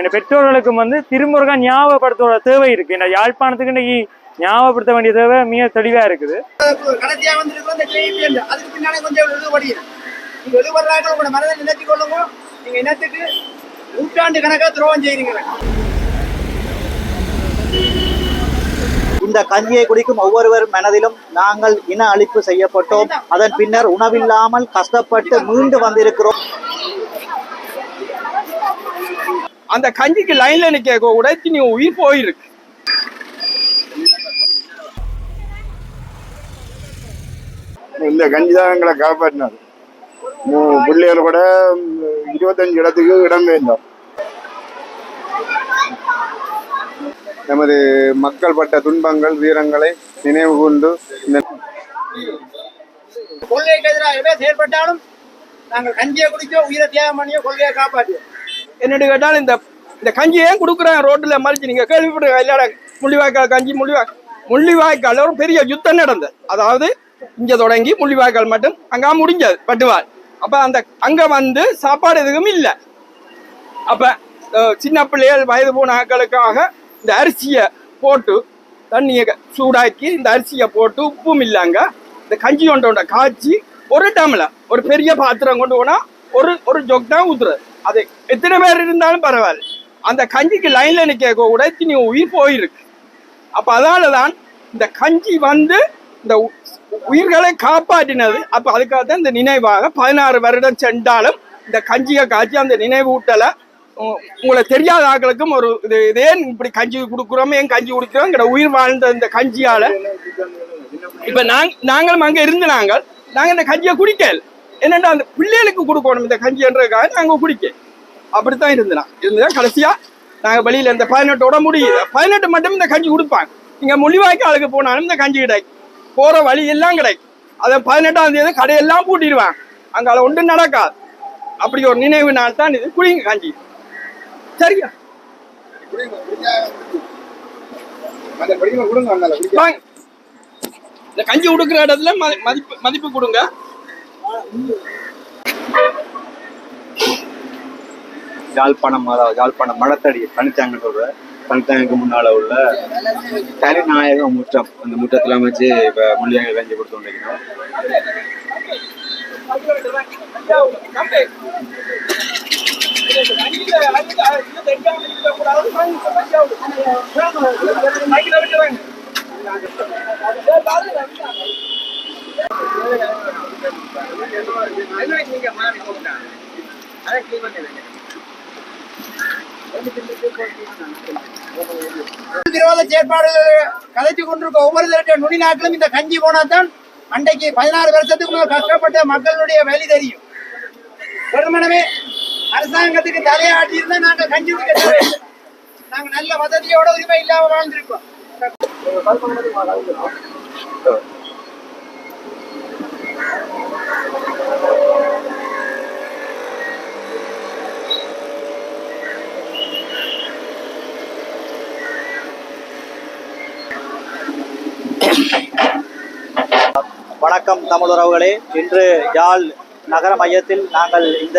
இந்த பெற்றோர்களுக்கும் வந்து திருமுருகா ஞாபகப்படுத்த தேவை இருக்கு. இந்த யாழ்ப்பாணத்துக்கு இன்னைக்கு ஞாபகப்படுத்த வேண்டிய தேவை மிக தெளிவா இருக்குது. நூற்றாண்டு கணக்கா துரோகம் செய்றீங்க. இந்த கஞ்சியை குடிக்கும் ஒவ்வொருவர் மனதிலும் நாங்கள் இன அழிப்பு செய்யப்பட்டோம். அதன் பின்னர் உணவில்லாமல் கஷ்டப்பட்டு மீண்டு வந்திருக்கிறோம். அந்த கஞ்சிக்கு லைன்ல நிக்க கூட நீ உயிர் போயிருக்கு இந்த கஞ்சி தான் எங்களை காப்பாற்றினார் மூ- பிள்ளைகள் கூட இருபத்தஞ்சு இடத்துக்கு இடம் வேண்டாம் நமது மக்கள் பட்ட துன்பங்கள் வீரங்களை நினைவு கூர்ந்து இந்த கொள்கைக்கு எதிராக எவ்வளவு செயல்பட்டாலும் நாங்கள் கஞ்சியை குடிச்சோ உயிரை தியாகம் பண்ணியோ கொள்கையை காப்பாற்றுவோம் என்னட்டு கேட்டாலும் இந்த இந்த கஞ்சி ஏன் கொடுக்குறாங்க ரோட்டில் மறிச்சு நீங்கள் கேள்விப்படுங்க இல்லடா முள்ளிவாய்க்கால் கஞ்சி முள்ளிவாய் முள்ளிவாய்க்கால் ஒரு பெரிய யுத்தம் நடந்தது. அதாவது இங்கே தொடங்கி முள்ளிவாய்க்கால் மட்டும் அங்கே முடிஞ்சது பட்டுவாள் அப்போ அந்த அங்கே வந்து சாப்பாடு எதுவும் இல்லை. அப்போ சின்ன பிள்ளைகள் வயது போன ஆக்களுக்காக இந்த அரிசியை போட்டு தண்ணியை சூடாக்கி இந்த அரிசியை போட்டு உப்பும் இல்லைங்க இந்த கஞ்சி கொண்டோட காய்ச்சி ஒரு டம்ள ஒரு பெரிய பாத்திரம் கொண்டு போனால் ஒரு ஒரு ஜொக் தான் ஊற்றுறது அது எத்தனை பேர் இருந்தாலும் பரவாயில்ல. அந்த கஞ்சிக்கு லைன்ல நிற்க கூட நீ உயிர் போயிருக்கு அப்ப அதனால தான் இந்த கஞ்சி வந்து இந்த உயிர்களை காப்பாற்றினது. அப்ப அதுக்காக தான் இந்த நினைவாக பதினாறு வருடம் சென்றாலும் இந்த கஞ்சியை காய்ச்சி அந்த நினைவூட்டலை உ- உங்களை தெரியாத ஆட்களுக்கும் ஒரு இது இதே இப்படி கஞ்சி கொடுக்குறோம் ஏன் கஞ்சி கொடுக்குறோம்? எங்கட உயிர் வாழ்ந்த இந்த கஞ்சியால. இப்ப நாங் நாங்களும் அங்க இருந்து நாங்கள் நாங்க இந்த கஞ்சியை குடிக்கல. என்னென்னா அந்த பிள்ளைகளுக்கு கொடுக்கணும் இந்த கஞ்சின்றதுக்காக நாங்க குடிக்க அப்படித்தான் இருந்தான் இருந்ததான் கடைசியா நாங்கள் வெளியில் இந்த பதினெட்டோட முடியுது. பதினெட்டு மட்டும் இந்த கஞ்சி கொடுப்பாங்க. இங்க முள்ளிவாய்க்காலுக்கு போனாலும் இந்த கஞ்சி கிடைக்கும் போகிற வழி எல்லாம் கிடைக்கும் அதை பதினெட்டாம் தேதி கடையெல்லாம் பூட்டிடுவாங்க. அதை ஒன்றும் நடக்காது. அப்படி ஒரு நினைவு நாள் தான் இது. குடிங்க கஞ்சி. சரியா? இந்த கஞ்சி கொடுக்குற இடத்துல மதிப்பு மதிப்பு கொடுங்க. யாழ்ப்பாணம் அதாவது யாழ்ப்பாணம் மடத்தடி பனிச்சாங்கன்னு சொல்ற பனிச்சாங்குக்கு முன்னால உள்ள தனிநாயக முற்றம். அந்த முற்றத்துல அமைச்சு இப்ப மொழியாக கஞ்சி கொடுத்து கொண்டிருக்கிறோம். விரோத செயற்பாடுகள் கதைச்சு கொண்டிருக்க ஒவ்வொரு தரட்ட நுனி நாட்களும் இந்த கஞ்சி போனா தான் அன்றைக்கு பதினாறு வருஷத்துக்கு மேல் கஷ்டப்பட்ட மக்களுடைய வழி தெரியும். வெறுமனவே அரசாங்கத்துக்கு தலையாட்டி இருந்தா நாங்க கஞ்சி குடிக்க தேவையில்லை. நாங்க நல்ல வசதியோட உரிமை இல்லாம வாழ்ந்திருக்கோம். வணக்கம் தமிழ் உறவுகளே இன்று யாழ் நகர மையத்தில் நாங்கள் இந்த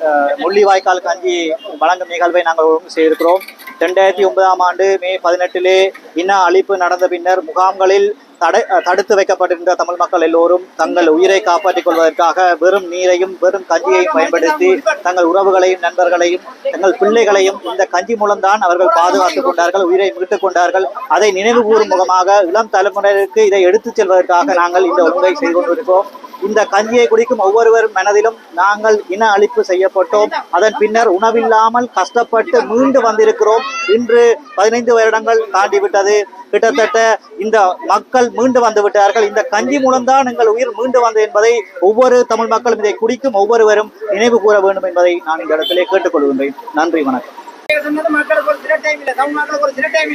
அஹ், முள்ளிவாய்க்கால் கஞ்சி வழங்கும் நிகழ்வை நாங்கள் ஒழுங்கு செய்திருக்கிறோம். ரெண்டாயிரத்தி ஒன்பதாம் ஆண்டு மே பதினெட்டிலே இன அழிப்பு நடந்த பின்னர் முகாம்களில் தடை தடுத்து வைக்கப்பட்டிருந்த தமிழ் மக்கள் எல்லோரும் தங்கள் உயிரை காப்பாற்றிக் கொள்வதற்காக வெறும் நீரையும் வெறும் கஞ்சியையும் பயன்படுத்தி தங்கள் உறவுகளையும் நண்பர்களையும் தங்கள் பிள்ளைகளையும் இந்த கஞ்சி மூலம்தான் அவர்கள் பாதுகாத்துக் கொண்டார்கள் உயிரை மீட்டுக் கொண்டார்கள். அதை நினைவு கூறும் முகமாக இளம் தலைமுறையினருக்கு இதை எடுத்துச் செல்வதற்காக நாங்கள் இந்த ஒழுங்கை செய்து கொண்டிருக்கிறோம். இந்த கஞ்சியை குடிக்கும் ஒவ்வொருவர் மனதிலும் நாங்கள் இன அழிப்பு செய்யப்பட்டோம். அதன் பின்னர் உணவில்லாமல் கஷ்டப்பட்டு மீண்டு வந்திருக்கிறோம். இன்று பதினைந்து வருடங்கள் தாண்டிவிட்டது. கிட்டத்தட்ட இந்த மக்கள் மீண்டு வந்து விட்டார்கள். இந்த கஞ்சி மூலம்தான் எங்கள் உயிர் மீண்டு வந்தது என்பதை ஒவ்வொரு தமிழ் மக்களும் இதை குடிக்கும் ஒவ்வொருவரும் நினைவு கூற வேண்டும் என்பதை நான் இந்த இடத்திலே கேட்டுக்கொள்கின்றேன். நன்றி வணக்கம். சொன்னது மக்களுக்கு ஒரு சில டைம் தமிழ் மக்களுக்கு ஒரு சில டைம்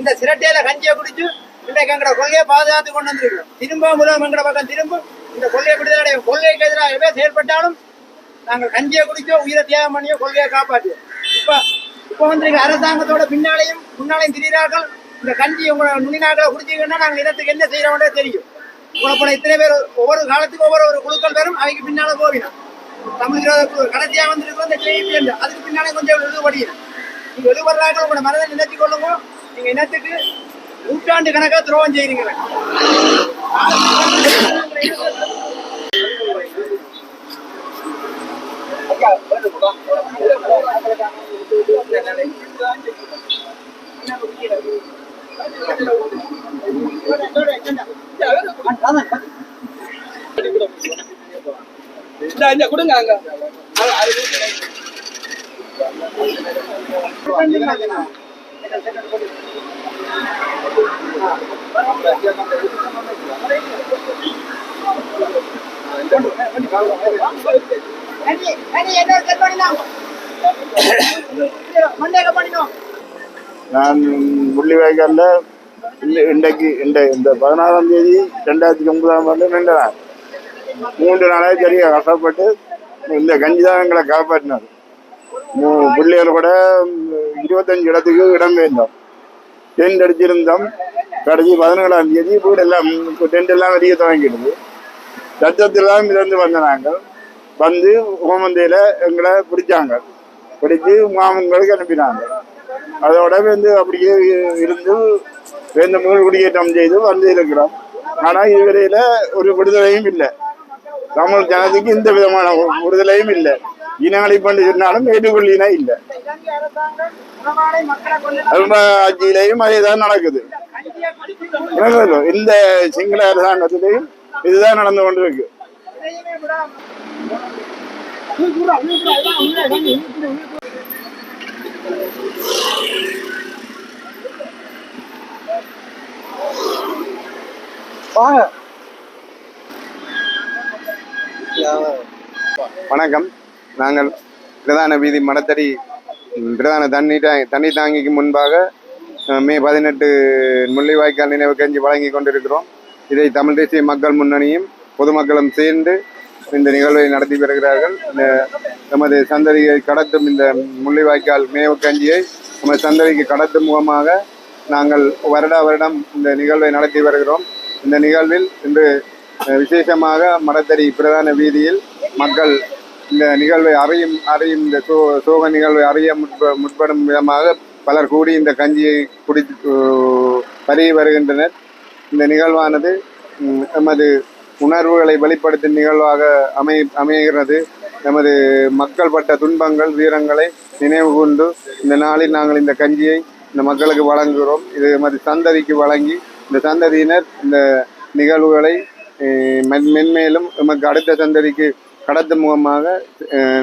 இந்த சிரட்டையில கஞ்சியை குடிச்சு இன்றைக்கு எங்களோட கொள்கையை பாதுகாத்து கொண்டு வந்திருக்கிறோம். திரும்ப முதல் எங்களோட பக்கம் திரும்ப இந்த கொள்கையை குடிச்சு கொள்கைக்கு எதிராகவே செயல்பட்டாலும் நாங்கள் கஞ்சியை குடிச்சோ உயிரை தியாகம் பண்ணியோ கொள்கையை காப்பாற்றுவோம் இப்போ இப்போ வந்து நீங்கள் அரசாங்கத்தோட பின்னாலையும் முன்னாலையும் திடீராக்கள் இந்த கஞ்சி உங்களை நுனிநாக்களை குடிச்சிங்கன்னா நாங்கள் இனத்துக்கு என்ன செய்கிறோம்னே தெரியும். உங்களை போல இத்தனை பேர் ஒவ்வொரு காலத்துக்கு ஒவ்வொரு ஒரு குழுக்கள் பேரும் அவைக்கு பின்னால போவிடும். தமிழ் கடைசியாக குழு கடைசியா வந்திருக்கோம் இந்த கேள்வி அதுக்கு பின்னாலே கொஞ்சம் எழுதுபடுகிறேன் நீங்கள் எழுபடுறாங்க உங்களோட மனதை நினைச்சு கொள்ளுங்க. நீங்கள் இனத்துக்கு நூற்றாண்டு கணக்கா துரோகம் இந்த கொடுங்க அங்க. நான் முள்ளிவாய்க்காலில் இன்றைக்கு இந்த இந்த பதினாறாம் தேதி ரெண்டாயிரத்தி ஒன்பதாம் ஆண்டு ரெண்டு நாள் மூன்று நாளாக சரியாக கஷ்டப்பட்டு இந்த கஞ்சி தான் எங்களை காப்பாற்றினார் பிள்ளைகள் கூட இருபத்தஞ்சு இடத்துக்கு இடம் வேந்தோம் டென்ட் அடிச்சிருந்தோம். கடைசி பதினேழாம் தேதி வீடெல்லாம் டென்ட் எல்லாம் வெளியே துவங்கிடுது. சத்தத்திலாம் இருந்து வந்த நாங்கள். வந்து ஓமந்தையில் எங்களை பிடிச்சாங்க. பிடிச்சி மாமங்களுக்கு அனுப்பினாங்க. அதோட வந்து அப்படியே இருந்து வேந்த முதல் குடியேற்றம் செய்து வந்து இருக்கிறோம். ஆனால் இதுவரையில் ஒரு விடுதலையும் இல்லை. தமிழ் ஜனத்துக்கு இந்த விதமான விடுதலையும் இல்லை. இனஅழிப்பண்டு சொன்னாலும் ஏற்றுக்கொள்ளினா இல்லை. இலங்கை அரசாங்கம் உணவாடை மக்களை ஆட்சியிலையும் அதே நடக்குது இந்த சிங்கள அரசாங்கத்திலையும் இதுதான் நடந்து கொண்டிருக்கு. வணக்கம். நாங்கள் பிரதான வீதி மடத்தடி பிரதான தண்ணி டா- தண்ணி தாங்கிக்கு முன்பாக மே பதினெட்டு முள்ளிவாய்க்கால் நினைவு கஞ்சி வழங்கி கொண்டிருக்கிறோம். இதை தமிழ் தேசிய மக்கள் முன்னணியும் பொதுமக்களும் சேர்ந்து இந்த நிகழ்வை நடத்தி வருகிறார்கள். இந்த நமது சந்ததியை கடத்தும் இந்த முள்ளிவாய்க்கால் மேவு கஞ்சியை நமது சந்ததிக்கு கடத்தும் முகமாக நாங்கள் வருடா வருடம் இந்த நிகழ்வை நடத்தி வருகிறோம். இந்த நிகழ்வில் இன்று விசேஷமாக மடத்தடி பிரதான வீதியில் மக்கள் இந்த நிகழ்வை அறியும் அறியும் இந்த சோ சோக நிகழ்வை அறிய முற்ப முற்படும் விதமாக பலர் கூடி இந்த கஞ்சியை குடித்து பருகி வருகின்றனர். இந்த நிகழ்வானது எமது உணர்வுகளை வெளிப்படுத்தும் நிகழ்வாக அமை அமைகிறது. நமது மக்கள் பட்ட துன்பங்கள் வீரங்களை நினைவு கொண்டு இந்த நாளில் நாங்கள் இந்த கஞ்சியை இந்த மக்களுக்கு வழங்குகிறோம். இது எமது சந்ததிக்கு வழங்கி இந்த சந்ததியினர் இந்த நிகழ்வுகளை மென்- மென்மேலும் எமக்கு அடுத்த சந்ததிக்கு கடத்து முகமாக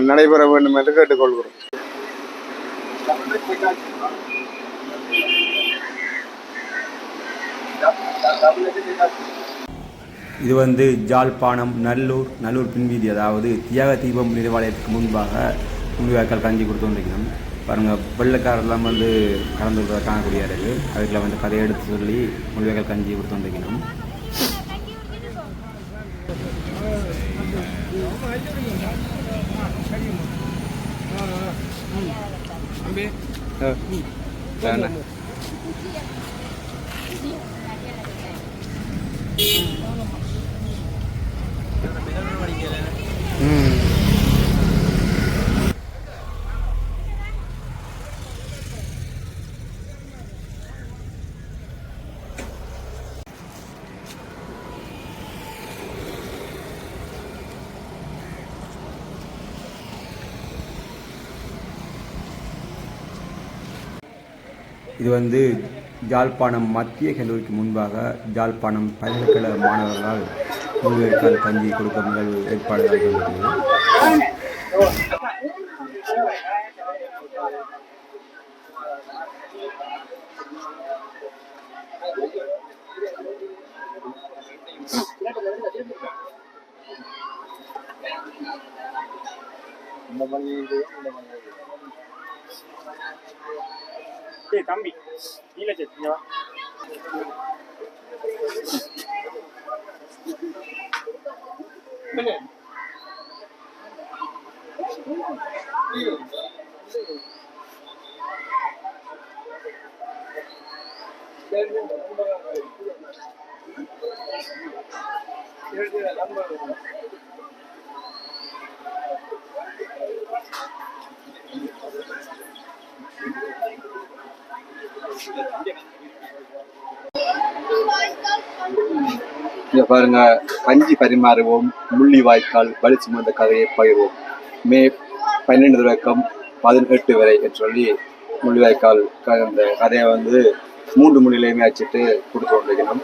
நடைபெற வேண்டும் என்று கேட்டுக்கொள்கிறோம். இது வந்து ஜாழ்ப்பாணம் நல்லூர் நல்லூர் பின்வீதி அதாவது தியாக தீபம் நினைவாலயத்துக்கு முன்பாக முன்வாய்க்கால் கஞ்சி கொடுத்து வந்திருக்கணும் பாருங்கள் வெள்ளைக்காரெல்லாம் வந்து கலந்து விடுறத காணக்கூடிய இருக்குது அதுக்குள்ள வந்து கதையை எடுத்து சொல்லி முன்வாய்க்கால் கஞ்சி கொடுத்து வந்திருக்கணும் be. Ừ. Là này. இது வந்து ஜாழ்ப்பாணம் மத்திய கல்லூரிக்கு முன்பாக ஜாழ்ப்பாணம் பல்கலைக்கழக மாணவர்களால் முன்வாய்க்கால் கஞ்சி கொடுக்கும் நிகழ்வு ஏற்பாடு கொண்டிருக்கிறது டேய் தம்பி நீலஜித் இங்க வா Thank you. இதை பாருங்க கஞ்சி பரிமாறுவோம் முள்ளி வாய்க்கால் வலி சுமந்த கதையை பகிர்வோம். மே பன்னெண்டு தொடக்கம் பதினெட்டு வரை என்று சொல்லி முள்ளிவாய்க்கால் க- அந்த கதையை வந்து மூன்று மொழியிலையுமே வச்சுட்டு கொடுத்து கொண்டிருக்கணும்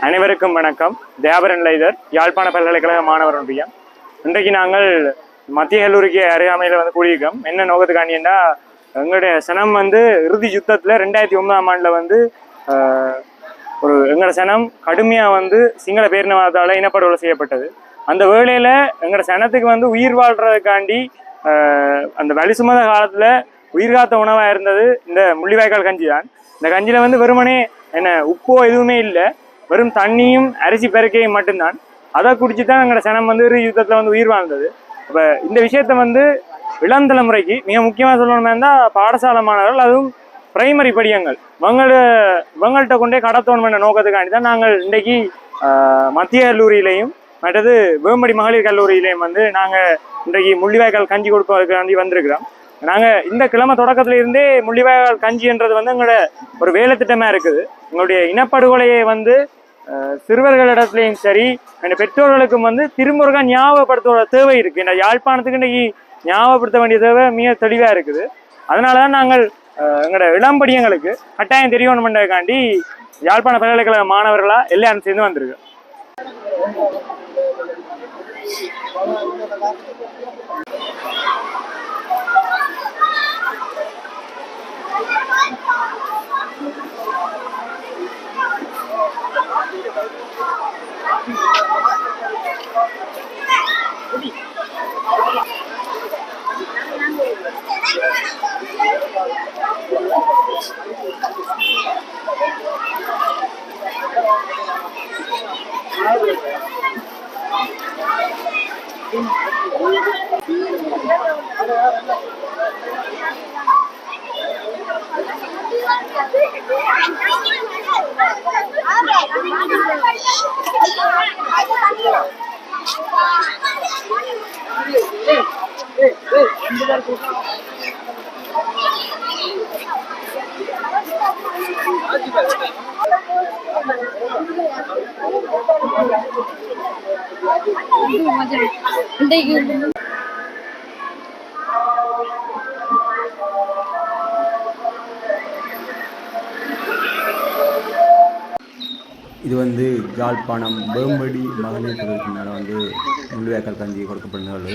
அனைவருக்கும் வணக்கம். தேவரன் லைதர் யாழ்ப்பாண பல்கலைக்கழக மாணவர் ஒன்றியம். இன்றைக்கு நாங்கள் மத்திய கல்லூரிக்கு அருகாமையில் வந்து கூடியிருக்கோம். என்ன நோக்கத்துக்காண்டின்னா எங்களுடைய சனம் வந்து இறுதி யுத்தத்தில் ரெண்டாயிரத்தி ஒன்பதாம் ஆண்டில் வந்து ஒரு எங்களோட சனம் கடுமையாக வந்து சிங்கள பேரினவாதத்தால் இனப்படுகொலை செய்யப்பட்டது. அந்த வேளையில் எங்களோட சனத்துக்கு வந்து உயிர் வாழ்கிறதுக்காண்டி அந்த வலி சுமந்த காலத்தில் உயிர் காத்த உணவாக இருந்தது இந்த முள்ளிவாய்க்கால் கஞ்சி தான் இந்த கஞ்சியில் வந்து வெறுமனே என்ன உப்போ எதுவுமே இல்லை. வெறும் தண்ணியும் அரிசி பெருக்கையும் மட்டும்தான். அதை குடிச்சு தான் எங்களோட சனம் வந்து ஒரு யுத்தத்தில் வந்து உயிர் வாழ்ந்தது. அப்போ இந்த விஷயத்த வந்து இளம் தலைமுறைக்கு மிக முக்கியமாக சொல்லணுமே இருந்தால் பாடசாலை மாணவர்கள் அதுவும் பிரைமரி படியங்கள் இவங்கள இவங்கள்ட்ட கொண்டே கடத்தணும் என்ற நோக்கத்துக்காண்டி தான் நாங்கள் இன்றைக்கி மத்திய கல்லூரியிலையும் மற்றது வேம்படி மகளிர் கல்லூரியிலையும் வந்து நாங்கள் இன்றைக்கு முள்ளிவாய்க்கால் கஞ்சி கொடுப்பதற்காண்டி வந்திருக்கிறோம். நாங்கள் இந்த கிழமை தொடக்கத்திலிருந்தே முள்ளிவாய்க்கால் கஞ்சின்றது வந்து எங்களோட ஒரு வேலை திட்டமாக இருக்குது. எங்களுடைய இனப்படுகொலையை வந்து சிறுவர்களிடத்துலையும் சரி என் பெற்றோர்களுக்கும் வந்து திருமுருகா ஞாபகப்படுத்த தேவை இருக்குது இந்த யாழ்ப்பாணத்துக்கு இன்றைக்கி ஞாபகப்படுத்த வேண்டிய தேவை மிக தெளிவாக இருக்குது. அதனால தான் நாங்கள் எங்களோட இளம்படியங்களுக்கு கட்டாயம் தெரியணுமென்றதுக்காண்டி யாழ்ப்பாண பல்கலைக்கழக மாணவர்களாக எல்லாரும் சேர்ந்து வந்திருக்கு இது வந்து யாழ்ப்பாணம் வேம்படி மகளிர் பிரிவினால் வந்து முள்ளிவாய்க்கால் கஞ்சி கொடுக்கப்படுகிறது.